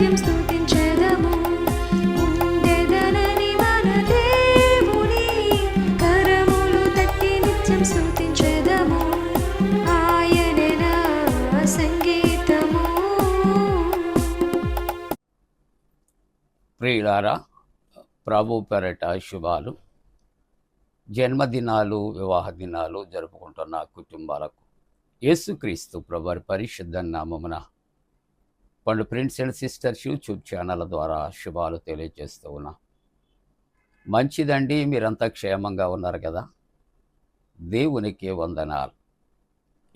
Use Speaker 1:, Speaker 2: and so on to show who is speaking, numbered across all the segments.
Speaker 1: నిత్యం ఉండెదనని మన దేవుని కరములు తట్టి నిత్యం సంగీతము.
Speaker 2: ప్రియులారా ప్రభు పెరట శుభాలు. జన్మదినాలు వివాహ దినాలు జరుపుకుంటున్న కుటుంబాలకు యేసుక్రీస్తు ప్రభు పరిశుద్ధ నామమున Pandu prince and sisters YouTube channel ద్వారా శుభాలు తెలియజేస్తూ ఉన్నా. మంచిదండి మీరంతా క్షేమంగా ఉన్నారు కదా? దేవునికి వందనాలు.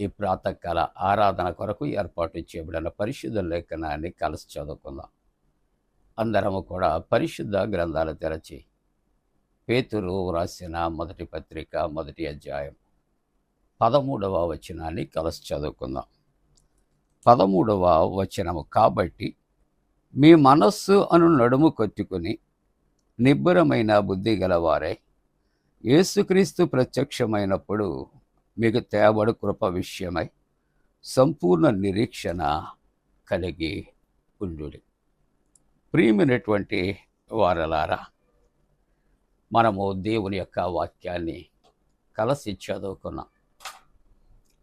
Speaker 2: ఈ ప్రాతకాల ఆరాధన కొరకు ఏర్పాటు చేయబడిన పరిశుద్ధ లేఖనాన్ని కలిసి చదువుకుందాం. అందరము కూడా పరిశుద్ధ గ్రంథాలు తెరచి పేతురు వ్రాసిన మొదటి పత్రిక మొదటి అధ్యాయం పదమూడవ వచనాన్ని కలిసి చదువుకుందాం. పదమూడవ వచనము కాబట్టి మీ మనస్సు అను నడుము కొట్టుకుని నిబ్బరమైన బుద్ధి గలవారై యేసుక్రీస్తు ప్రత్యక్షమైనప్పుడు మీకు తేబడు కృప విషయమై సంపూర్ణ నిరీక్షణ కలిగి ఉండు ప్రియమైనటువంటి వారలారా మనము దేవుని యొక్క వాక్యాన్ని కలసి చదువుకున్నాం.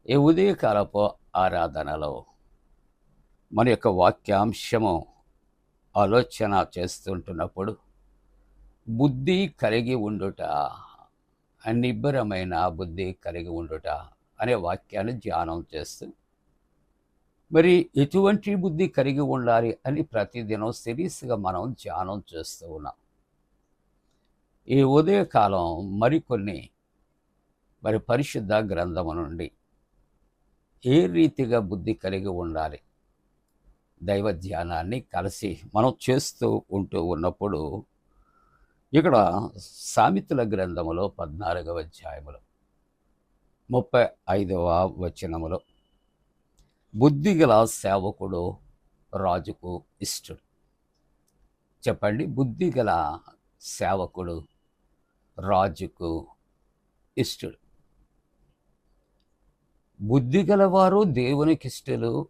Speaker 2: ఈ ఉదయకాలపు ఆరాధనలో మన యొక్క వాక్యాంశము ఆలోచన చేస్తుంటున్నప్పుడు బుద్ధి కలిగి ఉండుట నిబ్బరమైన బుద్ధి కలిగి ఉండుట అనే వాక్యాన్ని ధ్యానం చేస్తూ మరి ఎటువంటి బుద్ధి కలిగి ఉండాలి అని ప్రతిదినం సిరీస్గా మనం ధ్యానం చేస్తూ ఉన్నాం. ఈ ఉదయకాలం మరికొన్ని మరి పరిశుద్ధ గ్రంథము నుండి ఏ రీతిగా బుద్ధి కలిగి ఉండాలి? దైవ ధ్యానాన్ని కలిసి మనం చేస్తూ ఉంటూ ఉన్నప్పుడు ఇక్కడ సామెతల గ్రంథములో పద్నాలుగవ అధ్యాయములో ముప్పై ఐదవ వచనములో బుద్ధిగల సేవకుడు రాజుకు ఇష్టడు. చెప్పండి బుద్ధిగల సేవకుడు రాజుకు ఇష్టడు. బుద్ధి గలవారు దేవునికి ఇష్టలు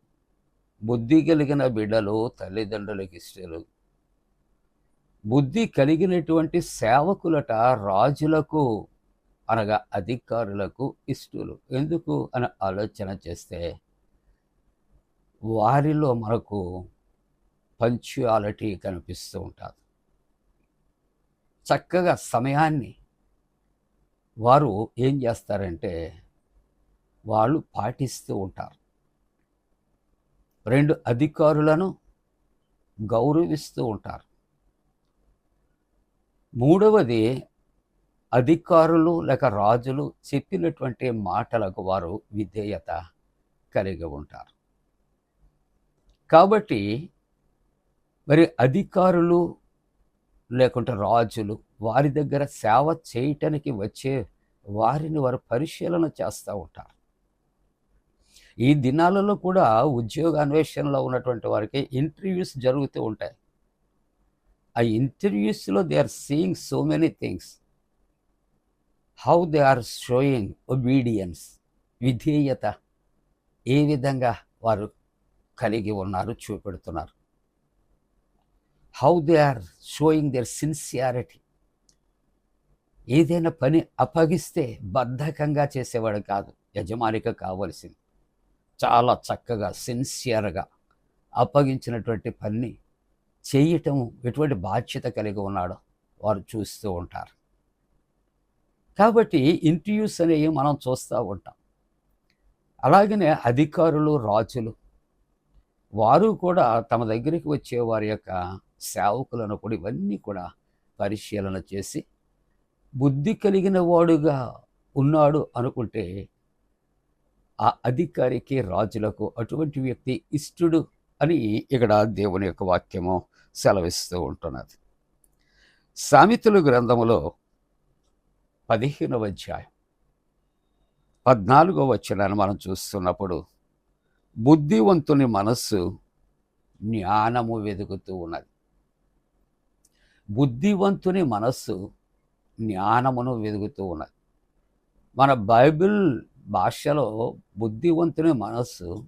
Speaker 2: బుద్ధి కలిగిన బిడ్డలు తల్లిదండ్రులకు ఇష్టలు. బుద్ధి కలిగినటువంటి సేవకులట రాజులకు అనగా అధికారులకు ఇష్టలు. ఎందుకు అని ఆలోచన చేస్తే వారిలో మనకు పంచువాలిటీ కనిపిస్తూ ఉంటుంది. చక్కగా సమయాన్ని వారు ఏం చేస్తారంటే వాళ్ళు పాటిస్తూ ఉంటారు. రెండు అధికారులను గౌరవిస్తూ ఉంటారు. మూడవది అధికారులు లేక రాజులు చెప్పినటువంటి మాటలకు వారు విధేయత కలిగి ఉంటారు. కాబట్టి మరి అధికారులు లేకుంటే రాజులు వారి దగ్గర సేవ చేయటానికి వచ్చే వారిని వారు పరిశీలన చేస్తూ ఉంటారు. ఈ దినాలలో కూడా ఉద్యోగ అన్వేషణలో ఉన్నటువంటి వారికి ఇంటర్వ్యూస్ జరుగుతూ ఉంటాయి. ఆ ఇంటర్వ్యూస్లో they are seeing so many things how they are showing obedience విధేయత ఏ విధంగా వారు కలిగి ఉన్నారు చూపెడుతున్నారు. How they are showing their sincerity ఏదైనా పని అప్పగిస్తే బద్ధకంగా చేసేవాడు కాదు యజమానికి కావలసింది. చాలా చక్కగా సిన్సియర్గా అప్పగించినటువంటి పని చేయటం ఎటువంటి బాధ్యత కలిగి ఉన్నాడో వారు చూస్తూ ఉంటారు. కాబట్టి ఇంటర్వ్యూస్ అనేవి మనం చూస్తూ ఉంటాం. అలాగనే అధికారులు రాజులు వారు కూడా తమ దగ్గరికి వచ్చే వారి యొక్క సేవకులను కూడా ఇవన్నీ కూడా పరిశీలన చేసి బుద్ధి కలిగిన వాడుగా ఉన్నాడు అనుకుంటే ఆ అధికారికి రాజులకు అటువంటి వ్యక్తి ఇష్టడు అని ఇక్కడ దేవుని యొక్క వాక్యము సెలవిస్తూ ఉంటున్నది. సామెతలు గ్రంథములో పదిహేనవ అధ్యాయం పద్నాలుగో వచ్చినాన్ని మనం చూస్తున్నప్పుడు బుద్ధివంతుని మనస్సు జ్ఞానము వెతుకుతూ ఉన్నది. బుద్ధివంతుని మనస్సు జ్ఞానమును వెతుకుతూ ఉన్నది. మన బైబిల్ భాషలో బుద్ధివంతుని మనస్సు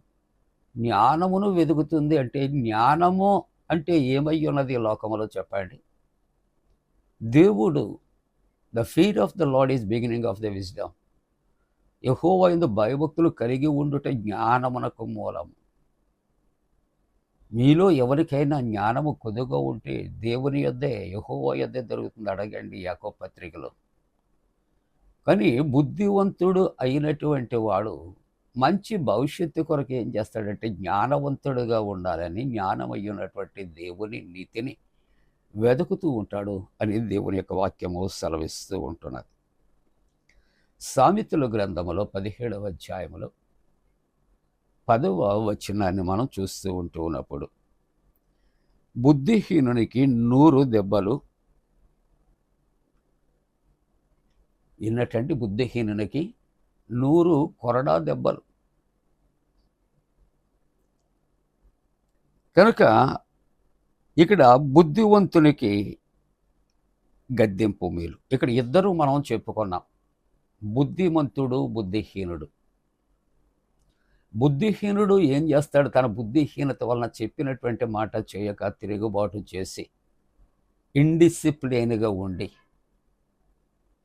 Speaker 2: జ్ఞానమును వెతుకుతుంది అంటే జ్ఞానము అంటే ఏమై ఉన్నది లోకములో చెప్పండి. దేవుడు the fear of the lord is beginning of the wisdom యహోవా ఎందు భయభక్తులు కలిగి ఉండుట జ్ఞానమునకు మూలము. మీలో ఎవరికైనా జ్ఞానము కొద్దుగా ఉంటే దేవుని యొద్దే యహోవా యొద్దే దొరుకుతుంది. అడగండి యాకో పత్రికలో. కానీ బుద్ధివంతుడు అయినటువంటి వాడు మంచి భవిష్యత్తు కొరకు ఏం చేస్తాడంటే జ్ఞానవంతుడుగా ఉండాలని జ్ఞానమయ్యున్నటువంటి దేవుని నీతిని వెతుకుతూ ఉంటాడు అని దేవుని యొక్క వాక్యము సెలవిస్తూ ఉంటున్నది. సామెతల గ్రంథములో పదిహేడవ అధ్యాయములో పదవ వచనాన్ని మనం చూస్తూ ఉంటూ ఉన్నప్పుడు బుద్ధిహీనునికి నూరు దెబ్బలు ఇన్నటువంటి బుద్ధిహీనునికి నూరు కొరడా దెబ్బలు. కనుక ఇక్కడ బుద్ధివంతునికి గద్దెంపు మేలు. ఇక్కడ ఇద్దరు మనం చెప్పుకున్నాం. బుద్ధిమంతుడు బుద్ధిహీనుడు. బుద్ధిహీనుడు ఏం చేస్తాడు? తన బుద్ధిహీనత వలన చెప్పినటువంటి మాట చేయక తిరుగుబాటు చేసి ఇండిసిప్లిన్గా ఉండి.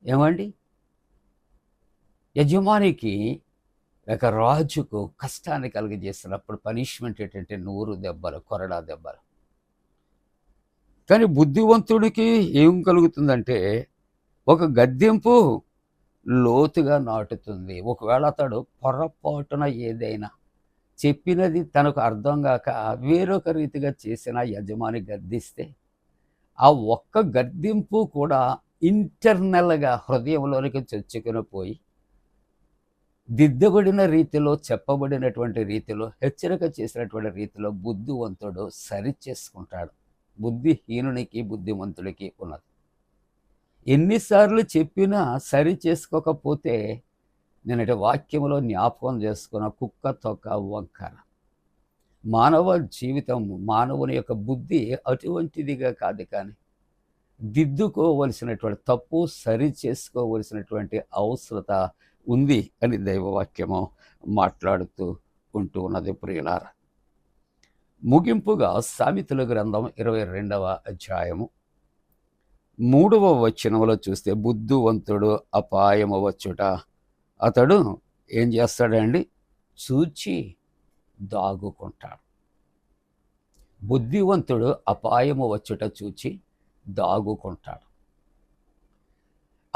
Speaker 2: ఏమండి? యజమానికి ఒక రాజుకు కష్టాన్ని కలిగజేసినప్పుడు పనిష్మెంట్ ఏంటంటే నూరు దెబ్బలు కొరడా దెబ్బలు. కానీ బుద్ధివంతుడికి ఏం కలుగుతుందంటే ఒక గద్దెంపు లోతుగా నాటుతుంది. ఒకవేళ అతడు పొరపాటున ఏదైనా చెప్పినది తనకు అర్థం కాక వేరొక రీతిగా చేసిన యజమాని గద్దిస్తే ఆ ఒక్క గద్దింపు కూడా ఇంటర్నల్గా హృదయంలోనికి చొచ్చుకుని పోయి దిద్దబడిన రీతిలో చెప్పబడినటువంటి రీతిలో హెచ్చరిక చేసినటువంటి రీతిలో బుద్ధివంతుడు సరి చేసుకుంటాడు బుద్ధిహీనునికి బుద్ధిమంతుడికి ఉన్నది. ఎన్నిసార్లు చెప్పినా సరి చేసుకోకపోతే నేను వాక్యంలో జ్ఞాపకం చేసుకున్న కుక్క తొక్క వంకర. మానవ జీవితం మానవుని యొక్క బుద్ధి అటువంటిదిగా కాదు కానీ దిద్దుకోవలసినటువంటి తప్పు సరి చేసుకోవలసినటువంటి అవసరత ఉంది అని దైవవాక్యము మాట్లాడుతూ ఉంటూ ఉన్నది ప్రియులార. ముగింపుగా సామెతల గ్రంథం ఇరవై రెండవ అధ్యాయము. మూడవ వచనంలో చూస్తే బుద్ధివంతుడు అపాయము వచ్చుట. అతడు ఏం చేస్తాడండి? చూచి దాగుకుంటాడు. బుద్ధివంతుడు అపాయము వచ్చుట చూచి దాగుకుంటాడు.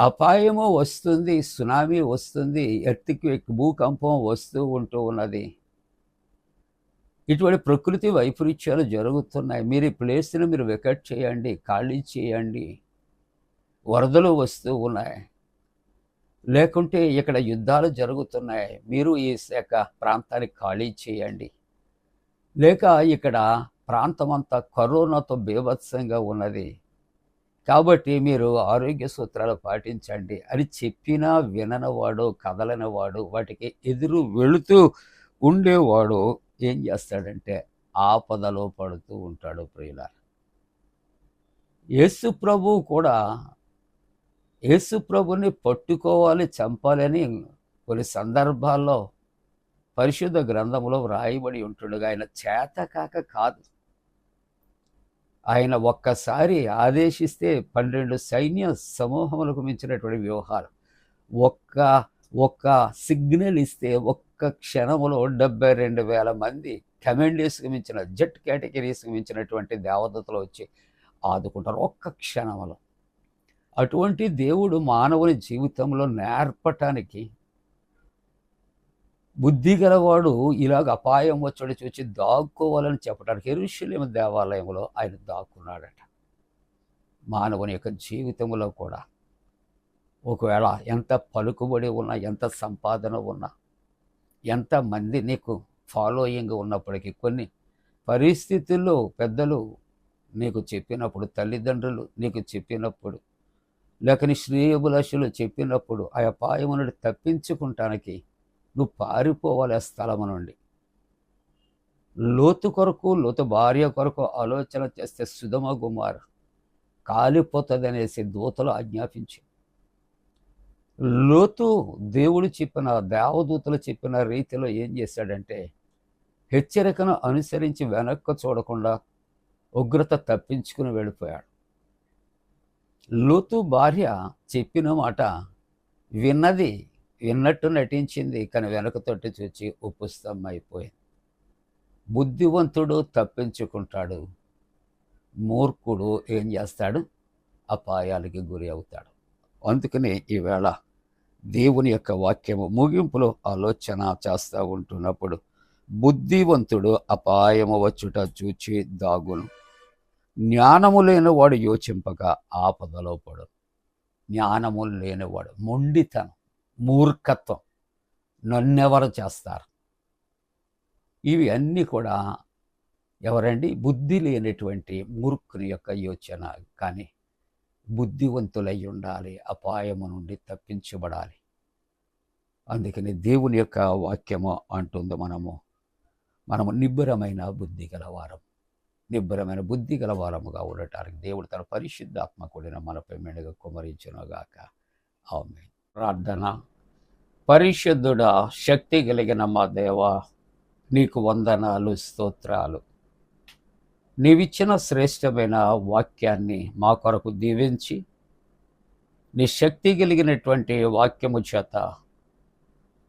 Speaker 2: అపాయము వస్తుంది సునామీ వస్తుంది ఎర్త్క్వేక్ భూకంపం వస్తూ ఉంటూ ఉన్నది. ఇటువంటి ప్రకృతి వైపరీత్యాలు జరుగుతున్నాయి. మీరు ఈ ప్లేస్ని మీరు వికెట్ చేయండి ఖాళీ చేయండి. వరదలు వస్తూ ఉన్నాయి. లేకుంటే ఇక్కడ యుద్ధాలు జరుగుతున్నాయి. మీరు ఈ శాఖ ప్రాంతాన్ని ఖాళీ చేయండి. లేక ఇక్కడ ప్రాంతం అంతా కరోనాతో బీభత్సంగా ఉన్నది. కాబట్టి మీరు ఆరోగ్య సూత్రాలు పాటించండి. అని చెప్పినా విననివాడు కదలనివాడు వాటికి ఎదురు వెళుతూ ఉండేవాడు ఏం చేస్తాడంటే ఆపదలో పడుతూ ఉంటాడు ప్రియుల యేసు ప్రభు కూడా యేసు ప్రభుని పట్టుకోవాలి చంపాలని కొన్ని సందర్భాల్లో పరిశుద్ధ గ్రంథంలో వ్రాయబడి ఉంటుండగా ఆయన చేతకాక కాదు ఆయన ఒక్కసారి ఆదేశిస్తే పన్నెండు సైన్య సమూహములకు మించినటువంటి వ్యవహారం. ఒక్క ఒక్క సిగ్నల్ ఇస్తే ఒక్క క్షణములో డెబ్బై రెండు వేల మంది కమెండీస్కి మించిన జెట్ కేటగిరీస్కి మించినటువంటి దేవదతలు వచ్చి ఆదుకుంటారు ఒక్క క్షణములో. అటువంటి దేవుడు మానవుని జీవితంలో నేర్పటానికి బుద్ధి గలవాడు ఇలాగ అపాయం వచ్చడి చూచి దాక్కోవాలని చెప్పడానికి ఎరుషులేమ దేవాలయంలో ఆయన దాక్కున్నాడట. మానవుని యొక్క జీవితంలో కూడా ఒకవేళ ఎంత పలుకుబడి ఉన్నా ఎంత సంపాదన ఉన్నా ఎంత మంది నీకు ఫాలోయింగ్ ఉన్నప్పటికీ కొన్ని పరిస్థితుల్లో పెద్దలు నీకు చెప్పినప్పుడు తల్లిదండ్రులు నీకు చెప్పినప్పుడు లేక నీ శ్రేయభిలాషులు చెప్పినప్పుడు ఆ అపాయము నుండి తప్పించుకుంటానికి నువ్వు పారిపోవాలి ఆ స్థలము నుండి లోతు కొరకు లోతు భార్య కొరకు ఆలోచన చేస్తే సుధమ కుమార్ కాలిపోతుంది అనేసి దూతలు ఆజ్ఞాపించి లోతు దేవుడు చెప్పిన దేవదూతలు చెప్పిన రీతిలో ఏం చేశాడంటే హెచ్చరికను అనుసరించి వెనక్కు చూడకుండా ఉగ్రత తప్పించుకుని వెళ్ళిపోయాడు. లోతు భార్య చెప్పిన మాట విన్నది విన్నట్టు నటించింది. కానీ వెనక తొట్టి చూచి ఉపస్థం అయిపోయింది బుద్ధివంతుడు తప్పించుకుంటాడు. మూర్ఖుడు ఏం చేస్తాడు? అపాయాలకి గురి అవుతాడు. అందుకని ఈవేళ దేవుని యొక్క వాక్యము ముగింపులో ఆలోచన చేస్తూ ఉంటున్నప్పుడు బుద్ధివంతుడు అపాయము వచ్చుట చూచి దాగును. జ్ఞానము లేనివాడు యోచింపక ఆపదలో పడు. జ్ఞానము లేనివాడు మొండితనం. మూర్ఖత్వం. నన్నెవరు చేస్తారు? ఇవి అన్నీ కూడా ఎవరండి? బుద్ధి లేనటువంటి మూర్ఖుని యొక్క యోచన. కానీ బుద్ధివంతులై ఉండాలి అపాయము నుండి తప్పించబడాలి. అందుకని దేవుని యొక్క వాక్యము అంటుంది మనము. మనము నిబ్బరమైన బుద్ధి గలవారం. నిబ్బరమైన బుద్ధి గలవారముగా ఉండటానికి దేవుడు తన పరిశుద్ధాత్మ కూడిన మనపై మెడగ కుమరించునుగాక. ఆమె ప్రార్థన. పరిశుద్ధుడ శక్తి కలిగిన మా దేవ నీకు వందనాలు స్తోత్రాలు. నీవిచ్చిన శ్రేష్టమైన వాక్యాన్ని మా కొరకు దీవించి నీ శక్తి కలిగినటువంటి వాక్యము చేత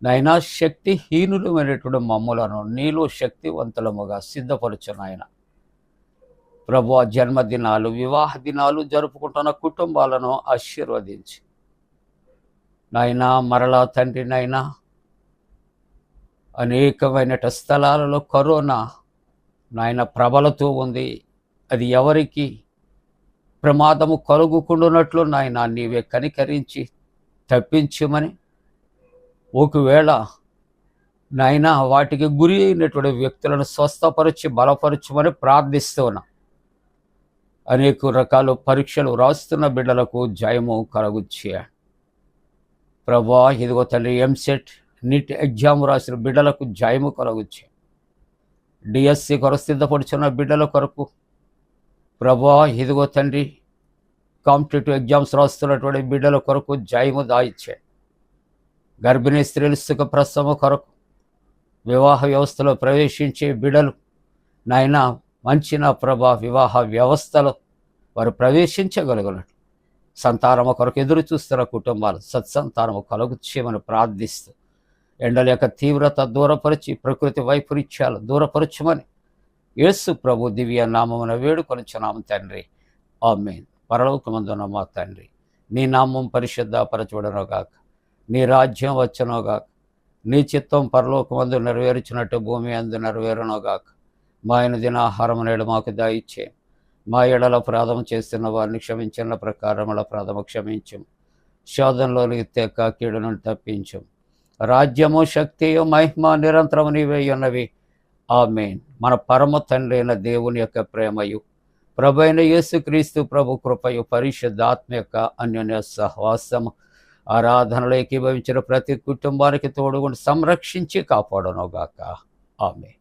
Speaker 2: నైనా శక్తిహీనులమైనటువంటి మమ్ములను నీలో శక్తివంతులముగా సిద్ధపరచు నాయన. ప్రభు జన్మదినాలు వివాహ దినాలు జరుపుకుంటున్న కుటుంబాలను ఆశీర్వదించి. నాయనా మరలా తండ్రి నాయనా అనేకమైన స్థలాలలో కరోనా నాయన ప్రబలతూ ఉంది. అది ఎవరికి? ప్రమాదము కలుగుకుండునట్లు నాయన నీవే కనికరించి తప్పించమని. ఒకవేళ నాయన వాటికి గురి అయినటువంటి వ్యక్తులను స్వస్థపరిచి బలపరచమని ప్రార్థిస్తున్నా. అనేక రకాల పరీక్షలు రాస్తున్న బిడ్డలకు జయము కలగుచ్చే ప్రభా ఇదిగో తండ్రి ఎంసెట్ నీట్ ఎగ్జామ్ రాసిన బిడ్డలకు జయము కలగొచ్చే డిఎస్సి కొరకు సిద్ధపడుచున్న బిడ్డల కొరకు ప్రభా ఇదిగో తండ్రి కాంపిటేటివ్ ఎగ్జామ్స్ రాస్తున్నటువంటి బిడ్డల కొరకు జయము దాయిచ్చే గర్భిణీ స్త్రీలు సుఖ ప్రసవ కొరకు వివాహ వ్యవస్థలో ప్రవేశించే బిడ్డలు నాయన మంచి నా ప్రభా వివాహ వ్యవస్థలో వారు ప్రవేశించగలుగునట్లు సంతానము కొరకు ఎదురు చూస్తున్న కుటుంబాలు సత్సంతానము కలుగు ప్రార్థిస్తూ ఎండల యొక్క తీవ్రత దూరపరిచి ప్రకృతి వైపరీత్యాలు దూరపరచమని యేసు ప్రభు దివ్య నామమున వేడుకొనుచున్నాము తండ్రి. ఆమె పరలోకమందున మా తండ్రి నీ నామం పరిశుద్ధపరచబడనుగాక నీ రాజ్యం వచ్చనోగాక నీ చిత్తం పరలోకమందు నెరవేర్చినట్టు భూమి అందు నెరవేరునోగాక మా ఆయన దినాహారం నేడు మాకు దాయిచ్చే మా ఎడల ప్రాధమ చేస్తున్న వారిని క్షమించిన ప్రకారముల ప్రాధమ క్షమించం. శోధనలోనికి తెక్క కీడు తప్పించం. రాజ్యము శక్తియు మహిమ నిరంతరము నీవే ఉన్నవి. ఆమెన్. మన పరమ తండ్రి అయిన దేవుని యొక్క ప్రేమయు ప్రభు అయిన యేసుక్రీస్తు ప్రభు కృపయు పరిశుద్ధాత్మ యొక్క అన్యోన్య సహవాసము ఆరాధనలో ఏకీభవించిన ప్రతి కుటుంబానికి తోడుగుండి సంరక్షించి కాపాడనుగాక. ఆమె